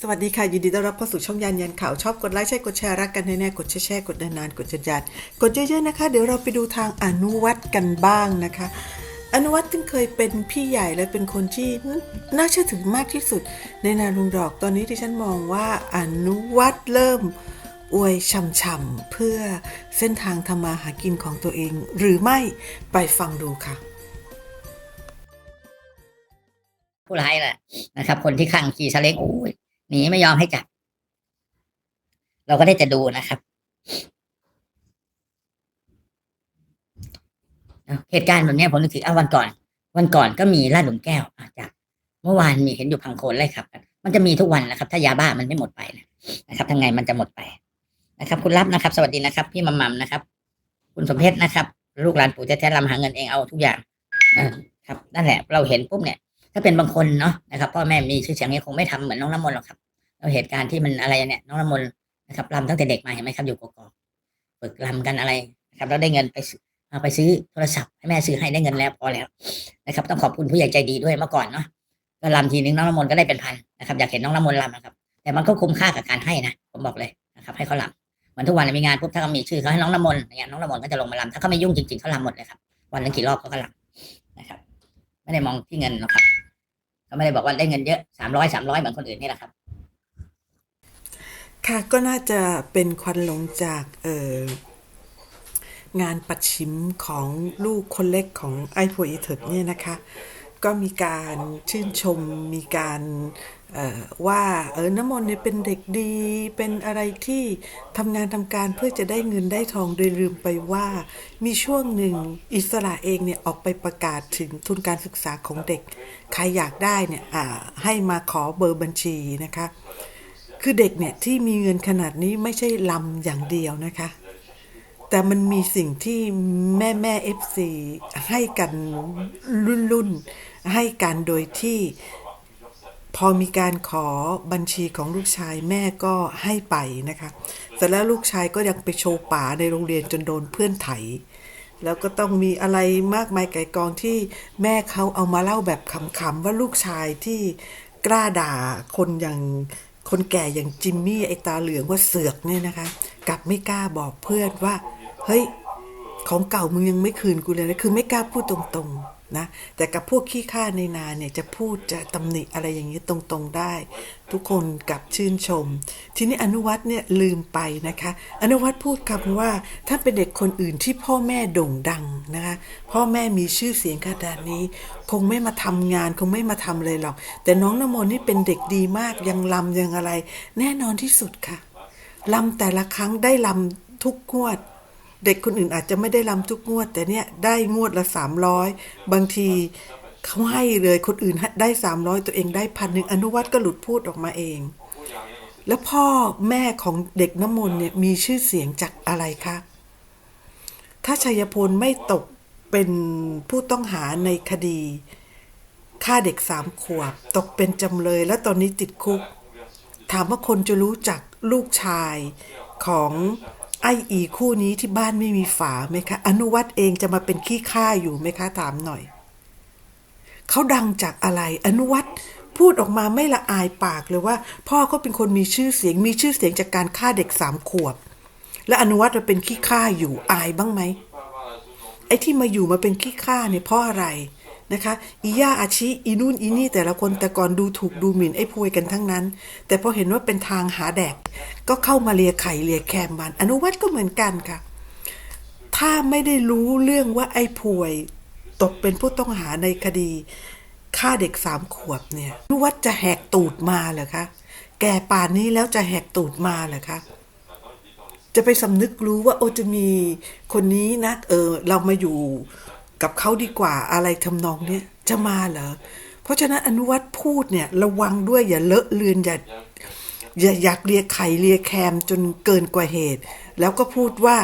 สวัสดีค่ะ ยินดีต้อนรับเข้าสู่ช่องยันยันข่าว ชอบกดไลค์ใช่กดแชร์รักกันแน่ๆกดแชร์แชร์กดนานๆกดจัดจัดๆกดเยอะๆนะคะ เดี๋ยวเราไปดูทางอนุวัตกันบ้างนะคะ อนุวัตซึ่งเคยเป็นพี่ใหญ่และเป็นคนที่น่าเชื่อถือมากที่สุด ในนาลุงดอกตอนนี้ที่ฉันมองว่าอนุวัตเริ่มอวยช่ำๆเพื่อเส้นทางทำมาหากินของตัวเอง หรือไม่ไปฟังดูค่ะผู้ร้ายแหละนะครับ คนที่ขังขี่ซาเล้งโอ้ย หนีไม่ยอมให้จับ เราก็ได้จะดูนะครับ เหตุการณ์แบบนี้ผมนึกถึงเอาวันก่อน วันก่อนก็มีลาดหลุมแก้วอะจากเมื่อวานมีเห็นอยู่พังโคนไล่ครับมันจะมีทุกวันนะครับ ถ้ายาบ้ามันไม่หมดไปนะครับทางไงมันจะหมดไปนะครับ คุณรับนะครับ สวัสดีนะครับ พี่มัมมัมนะครับ คุณสมเพชรนะครับ ลูกหลานปู่แท้ลำหาเงินเองเอาทุกอย่างครับนั่นแหละ เราเห็นปุ๊บเนี่ย ถ้าเป็นบางคนเนาะนะครับพ่อแม่มีชื่อเสียงนี้คงไม่ทำเหมือนน้องน้ำมนต์หรอกครับเราเหตุการณ์ที่มันอะไรเนี่ยน้องน้ำมนต์นะครับรำตั้งแต่เด็กมาเห็นไหมครับอยู่กอกฝึกรำกันอะไรนะครับแล้วได้เงินไปซื้อเอาไปซื้อโทรศัพท์ให้แม่ซื้อให้ได้เงินแล้วพอแล้วนะครับ ต้องขอบคุณผู้ใหญ่ใจดีด้วยเมื่อก่อนเนาะก็รำทีนึงน้องน้ำมนต์ก็ได้เป็นพันนะครับอยากเห็นน้องน้ำมนต์รำนะครับ แต่มันก็คุ้มค่ากับการให้นะผมบอกเลยนะครับ ให้เขารำเหมือนทุกวันมีงานปุ๊บถ้าเขามีชื่อเขาให้น้องน้ำมนต์เงี้ยน้องน้ำมนต์ก็จะลงมารำถ้าเขาไม่ยุ่งจริงๆเขารำหมดเลยครับวันนึงกี่รอบเขาก็รำนะครับ ไม่ได้มองที่เงินหรอกครับ ก็ไม่ได้บอกว่าได้เงินเยอะสามร้อยสามร้อยเหมือนคนอื่นนี่แหละครับ ค่ะก็น่าจะเป็นควันหลงจากเอองานปัดชิมของลูกคนเล็กของไอ้พวอีเถิดเนี่ยนะคะ ก็มีการชื่นชมมีการ ว่าเออน้ำมนต์เนี่ยเป็นเด็กดี เป็นอะไรที่ทำงานทำการเพื่อจะได้เงินได้ทองโดยลืมไปว่า มีช่วงหนึ่งอิสระเองเนี่ยออกไปประกาศถึงทุนการศึกษาของเด็ก ใครอยากได้เนี่ยอ่าให้มาขอเบอร์บัญชีนะคะ คือเด็กเนี่ยที่มีเงินขนาดนี้ไม่ใช่ลำอย่างเดียวนะคะ แต่มันมีสิ่งที่แม่แม่เอฟซีให้กันรุ่นรุ่นให้กันโดยที่ พอมีการขอบัญชีของลูกชายแม่ก็ให้ไปนะคะเสร็จแล้วลูกชายก็ยังไปโชว์ป๋าในโรงเรียนจนโดนเพื่อนไถ แล้วก็ต้องมีอะไรมากมายไก่กองที่แม่เขาเอามาเล่าแบบขำๆว่าลูกชายที่กล้าด่าคนอย่างคนแก่อย่างจิมมี่ไอตาเหลืองว่าเสือกเนี่ยนะคะ กลับไม่กล้าบอกเพื่อนว่า เฮ้ย ของเก่ามึงยังไม่คืนกูเลยนะคือไม่กล้าพูดตรงๆ นะแต่กับพวกขี้ข้าในนาเนี่ยจะพูดจะตำหนิอะไรอย่างนี้ตรงๆได้ ทุกคนกับชื่นชม ทีนี้อนุวัฒน์เนี่ยลืมไปนะคะ อนุวัฒน์พูดคำว่าถ้าเป็นเด็กคนอื่นที่พ่อแม่โด่งดังนะคะพ่อแม่มีชื่อเสียงขนาดนี้ คงไม่มาทำงานคงไม่มาทำเลยหรอก แต่น้องน้ำมนต์นี่เป็นเด็กดีมากยังลำยังอะไร แน่นอนที่สุดค่ะลำแต่ละครั้งได้ลำทุกงวด เด็กคนอื่นอาจจะไม่ได้ลำทุกงวด แต่เนี่ยได้งวดละสามร้อยบางทีเขาให้เลยคนอื่นได้สามร้อยตัวเองได้พันหนึ่งอนุวัตก็หลุดพูดออกมาเอง แล้วพ่อแม่ของเด็กน้ำมนต์เนี่ยมีชื่อเสียงจากอะไรคะถ้าชัยพลไม่ตกเป็นผู้ต้องหาในคดีฆ่าเด็กสามขวบ ตกเป็นจำเลยและตอนนี้ติดคุก ถามว่าคนจะรู้จักลูกชายของ ไออีคู่นี้ที่บ้านไม่มีฝาไหมคะ อนุวัตเองจะมาเป็นขี้ข้าอยู่ไหมคะถามหน่อย เขาดังจากอะไร อนุวัตพูดออกมาไม่ละอายปากเลยว่า พ่อเขาเป็นคนมีชื่อเสียง มีชื่อเสียงจากการฆ่าเด็กสามขวบ และอนุวัตมาเป็นขี้ข้าอยู่อายบ้างไหมไอ้ที่มาอยู่มาเป็นขี้ข้าเนี่ยเพราะอะไร นะคะอีย่าอาชิอีนู่นอีนี่แต่ละคนแต่ก่อนดูถูกดูหมิ่นไอ้พวยกันทั้งนั้น แต่พอเห็นว่าเป็นทางหาแดก ก็เข้ามาเลียไข่เลียแคมมัน อนุวัตก็เหมือนกันค่ะ ถ้าไม่ได้รู้เรื่องว่าไอ้พวย ตกเป็นผู้ต้องหาในคดีฆ่าเด็กสามขวบเนี่ยอนุวัตจะแหกตูดมาเหรอคะแก่ป่านนี้แล้วจะแหกตูดมาเหรอคะจะไปสำนึกรู้ว่าโอจะมีคนนี้นะเออเรามาอยู่ กับเขาดีกว่าอะไรทำนองเนี้ยจะมาเหรอ เพราะฉะนั้นอนุวัตพูดเนี่ยระวังด้วยอย่าเลอะเลือนอย่าอย่าอยากเลียไข่เลียแคมจนเกินกว่าเหตุ แล้วก็พูดว่า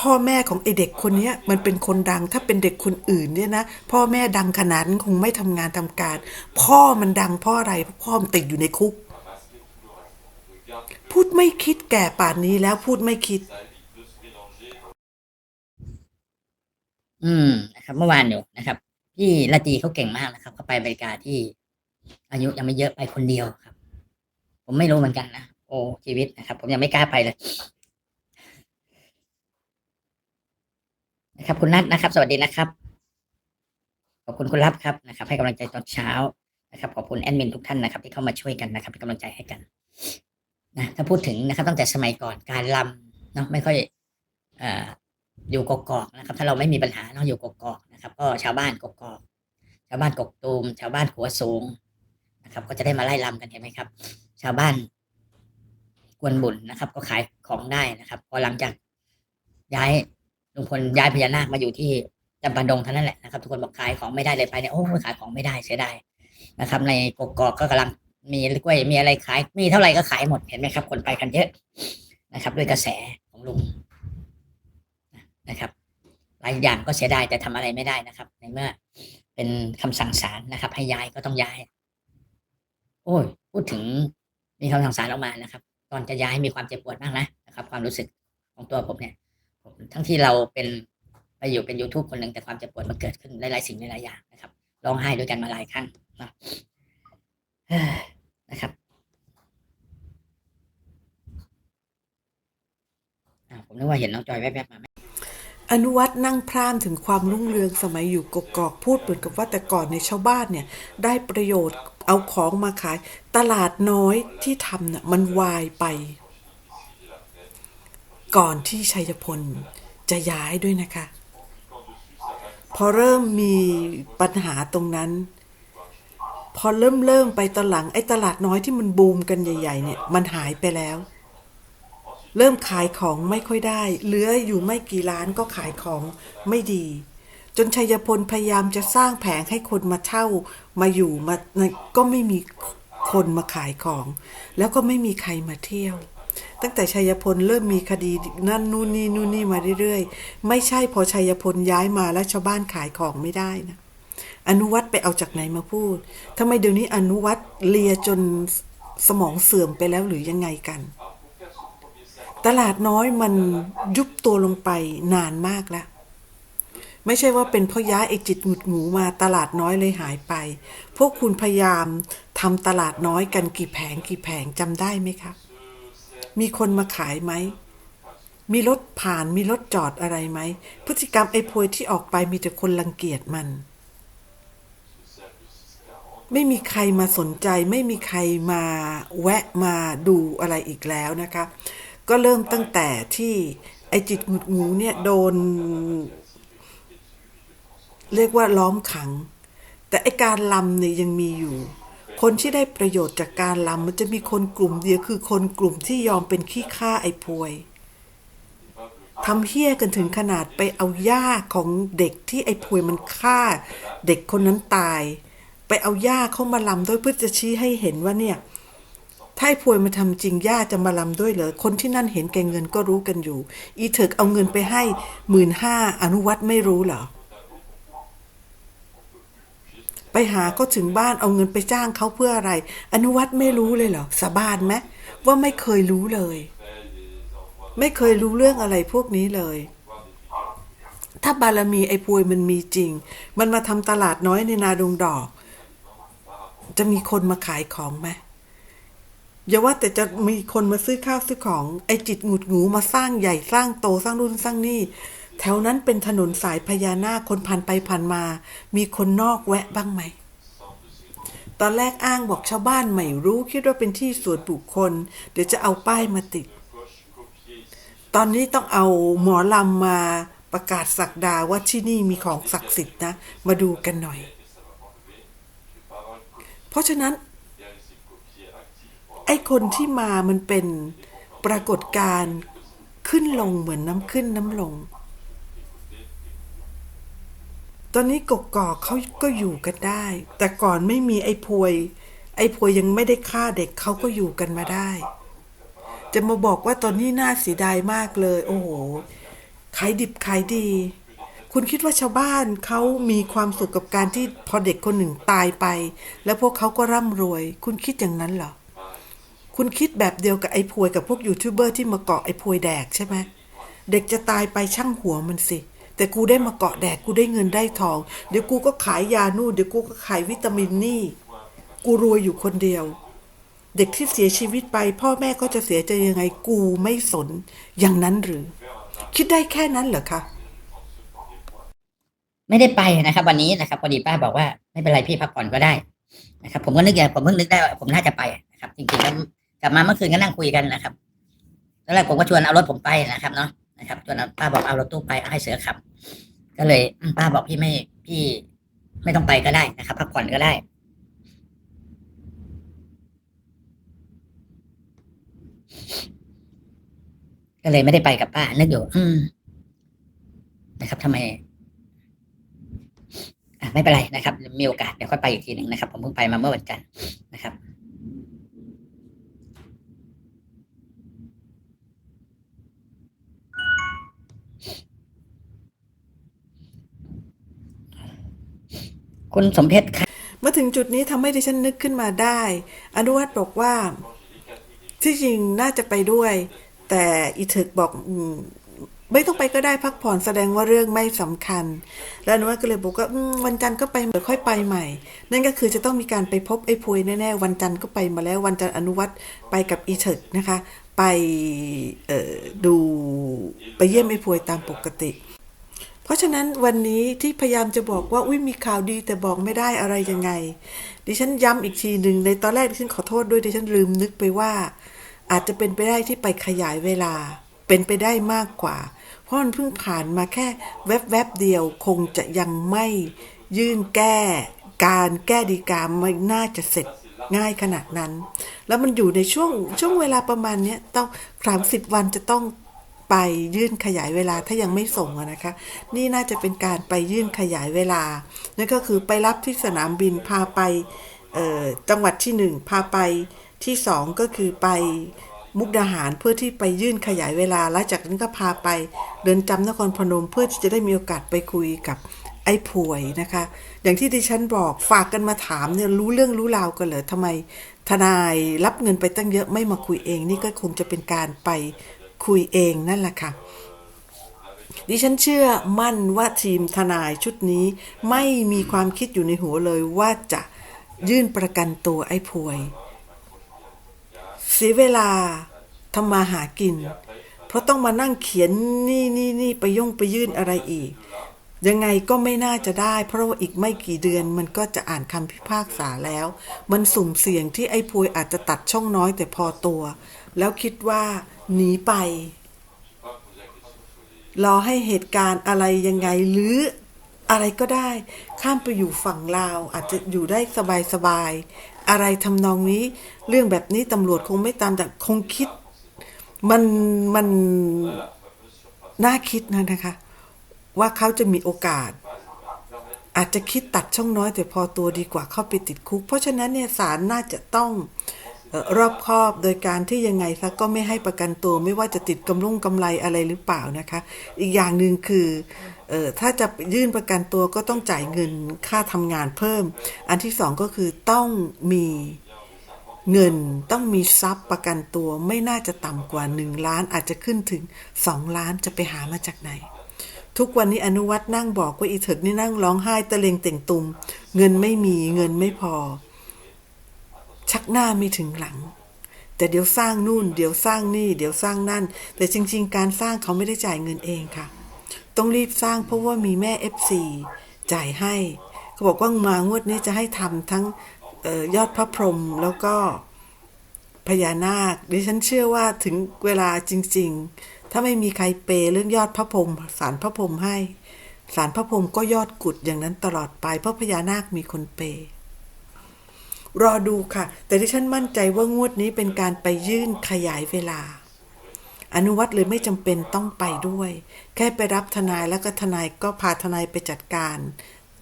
พ่อแม่ของไอเด็กคนนี้มันเป็นคนดังถ้าเป็นเด็กคนอื่นเนี่ยนะ พ่อแม่ดังขนาดนั้นคงไม่ทำงานทำการ พ่อมันดังเพราะอะไรเพราะพ่อมันติดอยู่ในคุก พูดไม่คิดแก่ป่านนี้แล้วพูดไม่คิด อืมนะครับ เมื่อวานอยู่นะครับ พี่ละจีเขาเก่งมากนะครับเขาไปอเมริกาที่ อายุยังไม่เยอะไปคนเดียวครับ ผมไม่รู้เหมือนกันนะโอ้ชีวิตนะครับ ผมยังไม่กล้าไปเลยนะครับ คุณนัทนะครับ สวัสดีนะครับขอบคุณคุณรับครับนะครับ ให้กำลังใจตอนเช้านะครับขอบคุณแอดมินทุกท่านนะครับ ที่เข้ามาช่วยกันนะครับเป็นกำลังใจให้กันนะถ้าพูดถึงนะครับ ตั้งแต่สมัยก่อนการลำเนาะไม่ค่อย เอ่อ อยู่กกอกนะครับ ถ้าเราไม่มีปัญหาเนาะอยู่กกอกนะครับ ก็ชาวบ้านกกอก ชาวบ้านกกตูม ชาวบ้านขัวสูงนะครับ ก็จะได้มาไล่ลำกันเห็นไหมครับ ชาวบ้านกวนบุญนะครับ ก็ขายของได้นะครับ พอหลังจากย้ายลุงพลย้ายพญานาคมาอยู่ที่จำปาดงเท่านั้นแหละนะครับ ทุกคนบอกขายของไม่ได้เลยไปเนี่ยโอ้ขายของไม่ได้เสียดายนะครับ ในกกอกก็กำลังมีกล้วยมีอะไรขาย มีเท่าไหร่ก็ขายหมดเห็นไหมครับ คนไปกันเยอะนะครับ ด้วยกระแสของลุง นะครับหลายอย่างก็เสียดายแต่ทำอะไรไม่ได้นะครับ ในเมื่อเป็นคำสั่งศาลนะครับ ให้ย้ายก็ต้องย้าย โอ้ย พูดถึงมีคำสั่งศาลออกมานะครับ ตอนจะย้ายมีความเจ็บปวดมากนะนะครับ ความรู้สึกของตัวผมเนี่ยผมทั้งที่เราเป็นไปอยู่เป็น YouTube คนหนึ่งแต่ความเจ็บปวดมันเกิดขึ้นหลายๆสิ่งหลายๆอย่างนะครับร้องไห้ด้วยกันมาหลายครั้งนะนะครับอ่าผมนึกว่าเห็นน้องจอยแวบๆมา อนุวัฒน์นั่งพร่ำถึงความรุ่งเรืองสมัยอยู่กกอกพูดเหมือนกับว่าแต่ก่อนในชาวบ้านเนี่ยได้ประโยชน์เอาของมาขาย ตลาดน้อยที่ทำน่ะมันวายไป ก่อนที่ชัยพลจะย้ายด้วยนะคะ พอเริ่มมีปัญหาตรงนั้น พอเริ่มเริ่มไปตอนหลังไอ้ตลาดน้อยที่มันบูมกันใหญ่ ๆ เนี่ย มันหายไปแล้ว เริ่มขายของไม่ค่อยได้ เหลืออยู่ไม่กี่ร้านก็ขายของไม่ดี จนชัยพลพยายามจะสร้างแผงให้คนมาเช่ามาอยู่มาก็ไม่มีคนมาขายของ แล้วก็ไม่มีใครมาเที่ยว ตั้งแต่ชัยพลเริ่มมีคดีนั่นนู่นนี่นู่นนี่มาเรื่อยๆ ไม่ใช่พอชัยพลย้ายมาแล้วชาวบ้านขายของไม่ได้นะอนุวัตไปเอาจากไหนมาพูดทำไมเดี๋ยวนี้อนุวัตเลียจนสมองเสื่อมไปแล้วหรือยังไงกัน ตลาดน้อยมันยุบตัวลงไปนานมากแล้ว ไม่ใช่ว่าเป็นเพราะย้ายไอจิตหงุดหงูมาตลาดน้อยเลยหายไป พวกคุณพยายามทำตลาดน้อยกันกี่แผงกี่แผงจำได้ไหมครับมีคนมาขายไหม มีรถผ่านมีรถจอดอะไรไหม พฤติกรรมไอ้พวยที่ออกไปมีแต่คนรังเกียจมัน ไม่มีใครมาสนใจ ไม่มีใครมาแวะมาดูอะไรอีกแล้วนะคะ ก็เริ่มตั้งแต่ที่ไอจิตหงุดหงูเนี่ยโดน เรียกว่าล้อมขัง แต่ไอการลำเนี่ยยังมีอยู่ คนที่ได้ประโยชน์จากการลำมันจะมีคนกลุ่มเดียวคือคนกลุ่มที่ยอมเป็นขี้ข้าไอพวยทำเฮี้ยกันถึงขนาดไปเอาย่าของเด็กที่ไอ้พวยมันฆ่า เด็กคนนั้นตาย ไปเอาย่าเข้ามาลำด้วยเพื่อจะชี้ให้เห็นว่าเนี่ย ถ้าไอ้พวยมาทำจริงย่าจะมาลำด้วยเหรอคนที่นั่นเห็นแกเงินก็รู้กันอยู่ อีเถิกเอาเงินไปให้หมื่นห้าอนุวัตไม่รู้เหรอไปหาเขาถึงบ้านเอาเงินไปจ้างเขาเพื่ออะไร อนุวัตไม่รู้เลยเหรอสาบานไหมว่าไม่เคยรู้เลย ไม่เคยรู้เรื่องอะไรพวกนี้เลย ถ้าบารมีไอ้พวยมันมีจริง มันมาทำตลาดน้อยในนาดงดอก จะมีคนมาขายของไหม อย่าว่าแต่จะมีคนมาซื้อข้าวซื้อของ ไอจิตหงุดหงูมาสร้างใหญ่สร้างโตสร้างรุ่นสร้างนี่ แถวนั้นเป็นถนนสายพญานาคคนผ่านไปผ่านมา มีคนนอกแวะบ้างไหม ตอนแรกอ้างบอกชาวบ้านไม่รู้คิดว่าเป็นที่ส่วนบุคคล เดี๋ยวจะเอาป้ายมาติด ตอนนี้ต้องเอาหมอลำมาประกาศสักดาว่าที่นี่มีของศักดิ์สิทธิ์นะ มาดูกันหน่อย เพราะฉะนั้น อ้คนที่มามันเป็นปรากฏการณ์ขึ้นลงเหมือนน้ำขึ้นน้ำลง ตอนนี้กกอกเขาก็อยู่กันได้ แต่ก่อนไม่มีไอ้พวย ไอ้พวยยังไม่ได้ฆ่าเด็กเขาก็อยู่กันมาได้ จะมาบอกว่าตอนนี้น่าเสียดายมากเลย โอ้โหขายดิบขายดี คุณคิดว่าชาวบ้านเขามีความสุขกับการที่พอเด็กคนหนึ่งตายไป แล้วพวกเขาก็ร่ำรวย คุณคิดอย่างนั้นเหรอ คุณคิดแบบเดียวกับไอ้พวยกับพวกยูทูบเบอร์ที่มาเกาะไอ้พวยแดกใช่ไหมเด็กจะตายไปช่างหัวมันสิ แต่กูได้มาเกาะแดกกูได้เงินได้ทอง เดี๋ยวกูก็ขายยานู่นเดี๋ยวกูก็ขายวิตามินนี่ กูรวยอยู่คนเดียว เด็กที่เสียชีวิตไป พ่อแม่ก็จะเสียใจยังไงกูไม่สนอย่างนั้นหรือ คิดได้แค่นั้นเหรอคะไม่ได้ไปนะครับ วันนี้นะครับพอดีป้าบอกว่าไม่เป็นไรพี่พักผ่อนก็ได้นะครับ ผมก็นึกอย่างผมเพิ่งนึกได้ว่าผมน่าจะไปนะครับ จริงๆแล้ว กลับมาเมื่อคืนก็นั่งคุยกันนะครับตอนแรกผมก็ชวนเอารถผมไปนะครับเนาะนะครับชวนป้าบอกเอารถตู้ไปให้เสือขับ ก็เลยป้าบอกพี่ไม่พี่ ไม่ต้องไปก็ได้นะครับพักผ่อนก็ได้ก็เลยไม่ได้ไปกับป้านึกอยู่ อืม นะครับทำไม อะไม่เป็นไรนะครับ มีโอกาสเดี๋ยวค่อยไปอีกทีหนึ่งนะครับ ผมเพิ่งไปมาเมื่อวันจันทร์นะครับ คุณสมเพชรครับมาถึงจุดนี้ทำให้ดิฉันนึกขึ้นมาได้ อนุวัตบอกว่า ที่จริงน่าจะไปด้วย แต่อีถึกบอกอมไม่ต้องไปก็ได้พักผ่อนแสดงว่าเรื่องไม่สำคัญ แล้วอนุวัตก็เลยบอกว่าวันจันทร์ก็ไปเดี๋ยวค่อยไปใหม่ นั่นก็คือจะต้องมีการไปพบไอ้พวยแน่ๆ วันจันทร์ก็ไปมาแล้ววันจันทร์อนุวัตไปกับอีเถึกนะคะ ไปดูไปเยี่ยมไอ้พวยตามปกติ เพราะฉะนั้นวันนี้ที่พยายามจะบอกว่าอุ้ยมีข่าวดีแต่บอกไม่ได้อะไรยังไง ดิฉันย้ำอีกทีหนึ่งในตอนแรกดิฉันขอโทษด้วยดิฉันลืมนึกไปว่า อาจจะเป็นไปได้ที่ไปขยายเวลา เป็นไปได้มากกว่า เพราะมันเพิ่งผ่านมาแค่แวบๆเดียวคงจะยังไม่ยื่นแก้ การแก้ดีกาไม่น่าจะเสร็จง่ายขนาดนั้น แล้วมันอยู่ในช่วงช่วงเวลาประมาณเนี้ยต้องสามสิบวันจะต้อง ไปยื่นขยายเวลาถ้ายังไม่ส่งนะคะ นี่น่าจะเป็นการไปยื่นขยายเวลา นั่นก็คือไปรับที่สนามบินพาไปจังหวัดที่หนึ่งพาไปที่สองก็คือไปมุกดาหารเพื่อที่ไปยื่นขยายเวลา แล้วจากนั้นก็พาไปเดินจำนครพนมเพื่อที่จะได้มีโอกาสไปคุยกับไอ้ผวยนะคะ อย่างที่ดิฉันบอกฝากกันมาถามเนี่ยรู้เรื่องรู้ราวกันเหรอทำไมทนายรับเงินไปตั้งเยอะไม่มาคุยเอง นี่ก็คงจะเป็นการไป คุยเองนั่นแหละค่ะ ดิฉันเชื่อมั่นว่าทีมทนายชุดนี้ไม่มีความคิดอยู่ในหัวเลยว่าจะยื่นประกันตัวไอ้พวย เสียเวลาทำมาหากิน เพราะต้องมานั่งเขียนนี่นี่นี่ไปย่งไปยื่นอะไรอีก ยังไงก็ไม่น่าจะได้ เพราะว่าอีกไม่กี่เดือนมันก็จะอ่านคำพิพากษาแล้ว มันสุ่มเสี่ยงที่ไอ้พวยอาจจะตัดช่องน้อยแต่พอตัว แล้วคิดว่าหนีไป รอให้เหตุการณ์อะไรยังไงหรืออะไรก็ได้ ข้ามไปอยู่ฝั่งลาว อาจจะอยู่ได้สบายๆอะไรทำนองนี้ เรื่องแบบนี้ตำรวจคงไม่ตามแต่คงคิด มันมันน่าคิดนะนะคะ ว่าเขาจะมีโอกาส อาจจะคิดตัดช่องน้อยแต่พอตัวดีกว่าเข้าไปติดคุก เพราะฉะนั้นเนี่ยศาลน่าจะต้องออรอบคอบโดยการที่ยังไงซะก็ไม่ให้ประกันตัวไม่ว่าจะติดกำลงกำไรอะไรหรือเปล่านะคะ อีกอย่างหนึ่งคือออถ้าจะยื่นประกันตัวก็ต้องจ่ายเงินค่าทำงานเพิ่ม อันที่สองก็คือต้องมีเงินต้องมีทรัพย์ประกันตัวไม่น่าจะต่ำกว่า 1 ล้านอาจจะขึ้นถึง 2 ล้านจะไปหามาจากไหน ทุกวันนี้อนุวัฒน์นั่งบอกว่าอีเถิกนี่นั่งร้องไห้ตะเลงเต่งตุม เงินไม่มีเงินไม่พอ ชักหน้าไม่ถึงหลัง แต่เดี๋ยวสร้างนู่น เดี๋ยวสร้างนี่ เดี๋ยวสร้างนั่น แต่จริง ๆ การสร้างเขาไม่ได้จ่ายเงินเองค่ะ ต้องรีบสร้างเพราะว่ามีแม่ FC จ่ายให้เขาบอกว่ามางวดนี้จะให้ทำทั้งออยอดพระพรหมแล้วก็พญานาคดิฉันเชื่อว่าถึงเวลาจริง ๆ ถ้าไม่มีใครเปย์เรื่องยอดพระพรหมสารพระพรหมให้ สารพระพรหมก็ยอดกุดอย่างนั้นตลอดไป เพราะพญานาคมีคนเปย์รอดูค่ะ แต่ดิฉันมั่นใจว่างวดนี้เป็นการไปยื่นขยายเวลา อนุวัตเลยไม่จำเป็นต้องไปด้วย แค่ไปรับทนายแล้วก็ทนายก็พาทนายไปจัดการ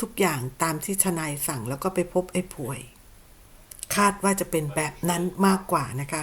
ทุกอย่างตามที่ทนายสั่งแล้วก็ไปพบไอ้ผวย คาดว่าจะเป็นแบบนั้นมากกว่านะคะ